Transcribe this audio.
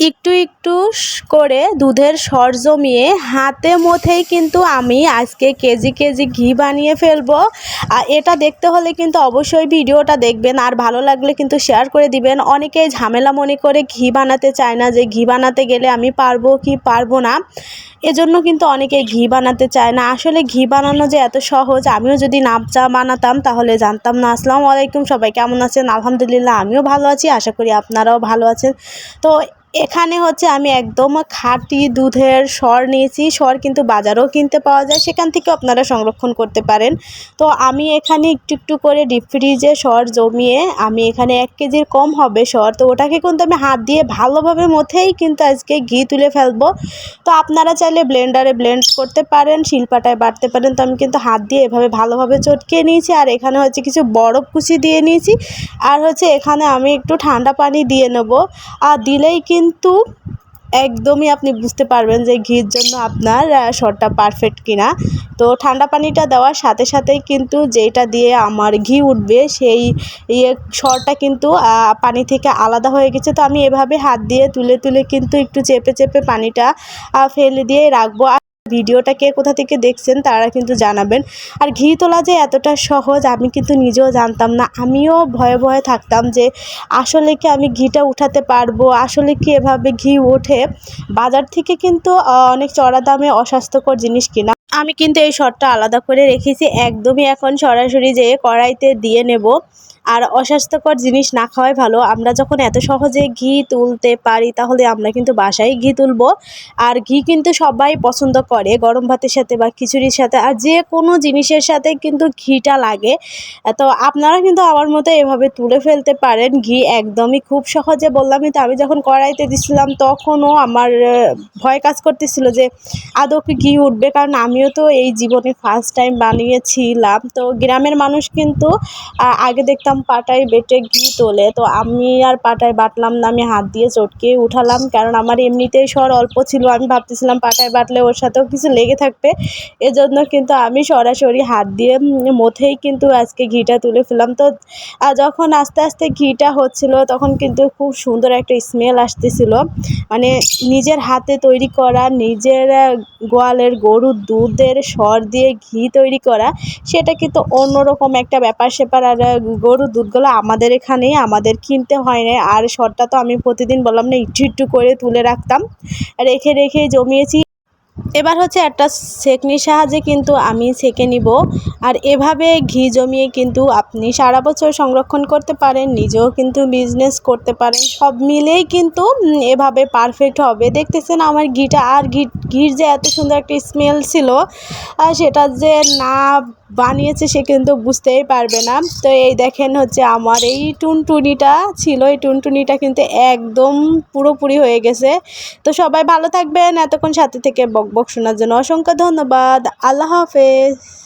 একটু একটু করে দুধের সর জমিয়ে হাতে মথেই কিন্তু আমি আজকে কেজি কেজি ঘি বানিয়ে ফেলব। আর এটা দেখতে হলে কিন্তু অবশ্যই ভিডিওটা দেখবেন, আর ভালো লাগলে কিন্তু শেয়ার করে দিবেন। অনেকেই ঝামেলা মনে করে ঘি বানাতে চায় না যে ঘি বানাতে গেলে আমি পারব কি পারব না। এজন্য কিন্তু অনেকে ঘি বানাতে চায় না। আসলে ঘি বানানো যে এত সহজ, আমিও যদি নাপচা বানাতাম তাহলে জানতাম না। আসসালামু আলাইকুম সবাই, কেমন আছেন? আলহামদুলিল্লাহ, আমিও ভালো আছি, আশা করি আপনারাও ভালো আছেন। তো এখানে হচ্ছে আমি একদম খাঁটি দুধের সর নিয়েছি। সর কিন্তু বাজারেও কিনতে পাওয়া যায়, সেখান থেকে আপনারা সংরক্ষণ করতে পারেন। তো আমি এখানে একটু একটু করে ডিপ ফ্রিজে সর জমিয়ে আমি এখানে এক কেজির কম হবে সর। তো ওটাকে কিন্তু আমি হাত দিয়ে ভালোভাবে মথেই কিন্তু আজকে ঘি তুলে ফেলব। তো আপনারা চাইলে ব্লেন্ডারে ব্লেন্ড করতে পারেন, শিলপাটায় বাড়তে পারেন। তো আমি কিন্তু হাত দিয়ে এভাবে ভালোভাবে চটকে নিয়েছি। আর এখানে হচ্ছে কিছু বরফ কুচি দিয়ে নিয়েছি। আর হচ্ছে এখানে আমি একটু ঠান্ডা পানি দিয়ে নেব। আর দিলেই কিন্তু একদমই আপনি বুঝতে পারবেন যে ঘির জন্য আপনার শরটা পারফেক্ট কিনা। তো ঠান্ডা পানিটা দেওয়ার সাথে সাথেই কিন্তু যেটা দিয়ে আমার ঘি উঠবে, সেই ইয়ে শরটা কিন্তু পানি থেকে আলাদা হয়ে গেছে। তো আমি এভাবে হাত দিয়ে তুলে তুলে কিন্তু একটু চেপে চেপে পানিটা ফেলে দিয়ে রাখব। ভিডিওটা কে কোথা থেকে দেখছেন তারা কিন্তু জানাবেন। আর ঘি তোলা যে এতটা সহজ, আমি কিন্তু নিজেও জানতাম না। আমিও ভয়ে ভয়ে থাকতাম যে আসলে কি আমি ঘিটা উঠাতে পারব? আসলে কি এভাবে ঘি ওঠে? বাজার থেকে কিন্তু অনেক চড়া দামে অস্বাস্থ্যকর জিনিস কিনা। আমি কিন্তু এই শটটা আলাদা করে রেখেছি। একদমই এখন সরাসরি যেয়ে কড়াইতে দিয়ে নেব। আর অস্বাস্থ্যকর জিনিস না খাওয়াই ভালো। আমরা যখন এত সহজে ঘি তুলতে পারি, তাহলে আমরা কিন্তু বাসায় ঘি তুলবো। আর ঘি কিন্তু সবাই পছন্দ করে, গরম ভাতের সাথে বা খিচুড়ির সাথে। আর যে কোনো জিনিসের সাথে কিন্তু ঘিটা লাগে। তো আপনারা কিন্তু আমার মতো এভাবে তুলে ফেলতে পারেন। ঘি একদমই খুব সহজে বললামই তো আমি যখন কড়াইতে দিছিলাম, তখনও আমার ভয় কাজ করতেছিল যে আদৌ ঘি উঠবে? কারণ আমিও তো এই জীবনে ফার্স্ট টাইম বানিয়েছিলাম। তো গ্রামের মানুষ কিন্তু আগে দেখতাম পাটায় বেটে ঘি তোলে। তো আমি আর পাটায় বাটলাম না আমি হাত দিয়ে চটকে উঠালাম। কারণ আমার এমনিতেই স্বর অল্প ছিল আমি ভাবতেছিলাম পাটায় বাটলে ওর সাথেও কিছু লেগে থাকবে। এজন্য কিন্তু আমি সরাসরি হাত দিয়ে মথেই কিন্তু আজকে ঘিটা তুলে ফেললাম। তো যখন আস্তে আস্তে ঘিটা হচ্ছিল তখন কিন্তু খুব সুন্দর একটা স্মেল আসতেছিল। মানে নিজের হাতে তৈরি করা নিজের গোয়ালের গরুর দুধের সর দিয়ে ঘি তৈরি করা সেটা কিন্তু অন্যরকম একটা ব্যাপার স্যাপার আর আহ, দুধগুলো আমাদের এখানেই, আমাদের কিনতে হয় না আর সরটা তো আমি প্রতিদিন বললাম না, একটু একটু করে তুলে রাখতাম। রেখে রেখে জমিয়েছি। এবার হচ্ছে একটা সেকনির সাহায্যে কিন্তু আমি সেকে নিব। আর এভাবে ঘি জমিয়ে কিন্তু আপনি সারা বছর সংরক্ষণ করতে পারেন, নিজেও কিন্তু বিজনেস করতে পারেন। সব মিলেই কিন্তু এভাবে পারফেক্ট হবে। দেখতেছেন আমার ঘিটা, আর ঘি, ঘির যে এত সুন্দর একটা স্মেল ছিল সেটা যে না বানিয়েছে সে কিন্তু বুঝতেই পারবে না। তো এই দেখেন হচ্ছে আমার এই টুনটুনিটা ছিল, এই টুনটুনিটা কিন্তু একদম পুরোপুরি হয়ে গেছে। তো সবাই ভালো থাকবেন, এতক্ষণ সাথে থেকে বক বক শোনার জন্য অসংখ্য ধন্যবাদ। আল্লাহ হাফেজ।